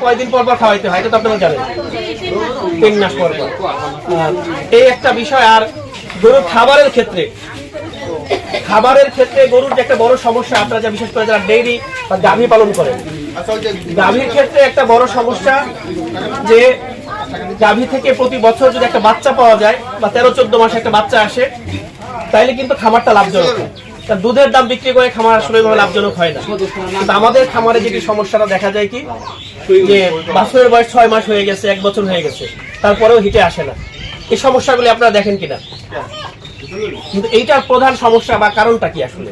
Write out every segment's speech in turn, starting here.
কয়দিন পর পর খাওয়াইতে হয় তো আপনারা জানেন। তিন মাস পর পর। এই একটা বিষয়, আর গরুর খাবারের ক্ষেত্রে খাবারের ক্ষেত্রে গরুর যে একটা বড় সমস্যা, আপনারা যা বিশেষ করে যারা ডেইরি বা গাভী পালন করেন, গাভীর ক্ষেত্রে একটা বড় সমস্যা যে গাভী থেকে প্রতি বছর যদি একটা বাচ্চা পাওয়া যায়, বা তেরো, চোদ্দ মাসে একটা বাচ্চা আসে, তাইলে কিন্তু খামারটা লাভজনক। দুধের দাম বিক্রি করে খামার আসলে লাভজনক হয় না। কিন্তু আমাদের খামারে যেটি সমস্যাটা দেখা যায় কি, যে বাছুরের বয়স ছয় মাস হয়ে গেছে, এক বছর হয়ে গেছে, তারপরেও হিটে আসে না। এই সমস্যাগুলি আপনারা দেখেন কিনা? কিন্তু এইটার প্রধান সমস্যা বা কারণটা কি আসলে?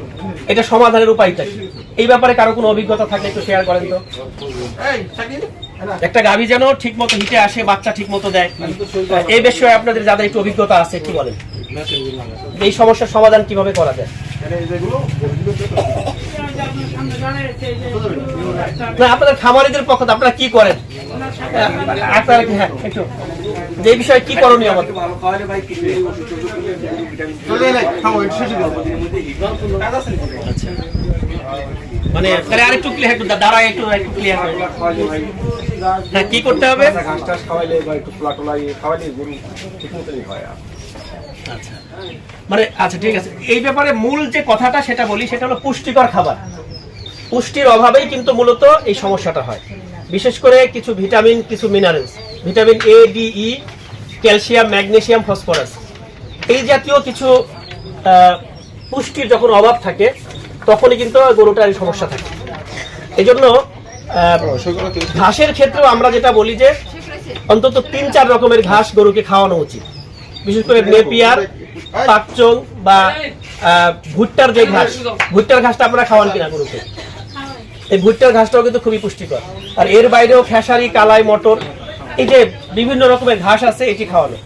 এটা সমাধানের উপায়টা কি? এই ব্যাপারে কারও কোনো অভিজ্ঞতা থাকলে একটু শেয়ার করেন তো। একটা গাভী যেন ঠিক মতো হিটে আসে বাচ্চা ঠিক মতো দেয় এই বিষয়ে আপনাদের যাদের একটু অভিজ্ঞতা আছে কি বলেন। এই সমস্যার সমাধান কীভাবে করা যায়? না আপনাদের খামারিদের পক্ষ আপনারা কি করেন? আপনারা হ্যাঁ একটু। যে বিষয়ে কি করণীয় আমাদের? মানে তাহলে আরেকটু ক্লিয়ার একটু দাঁড়ায় একটু একটু ক্লিয়ার হ্যাঁ কি করতে হবে? ঘাস টাস খাওয়াইলে বা একটু ইয়ে খাওয়াইলে গরু ঠিক মতনই হয় আচ্ছা। মানে আচ্ছা ঠিক আছে। এই ব্যাপারে মূল যে কথাটা সেটা বলি সেটা হলো পুষ্টিকর খাবার। পুষ্টির অভাবেই কিন্তু মূলত এই সমস্যাটা হয়। বিশেষ করে কিছু ভিটামিন কিছু minerals vitamin A D E calcium magnesium phosphorus এই জাতীয় কিছু আহ, পুষ্টির যখন অভাব থাকে তখনই কিন্তু গরুটার সমস্যা থাকে। এই জন্য ঘাসের ক্ষেত্রেও আমরা যেটা বলি যে, অন্তত তিন চার রকমের ঘাস গরুকে খাওয়ানো উচিত। বিশেষ করে নেপিয়ার পাকচং বা ভুট্টার যে ঘাস, ভুট্টার ঘাসটা আপনারা খাওয়ান কিনা গরুকে? এই ভুট্টার ঘাসটাও কিন্তু খুবই পুষ্টিকর। আর এর বাইরেও খেসারি, কালাই, মটর, এই যে বিভিন্ন রকমের ঘাস আছে, এটি খাওয়ানো।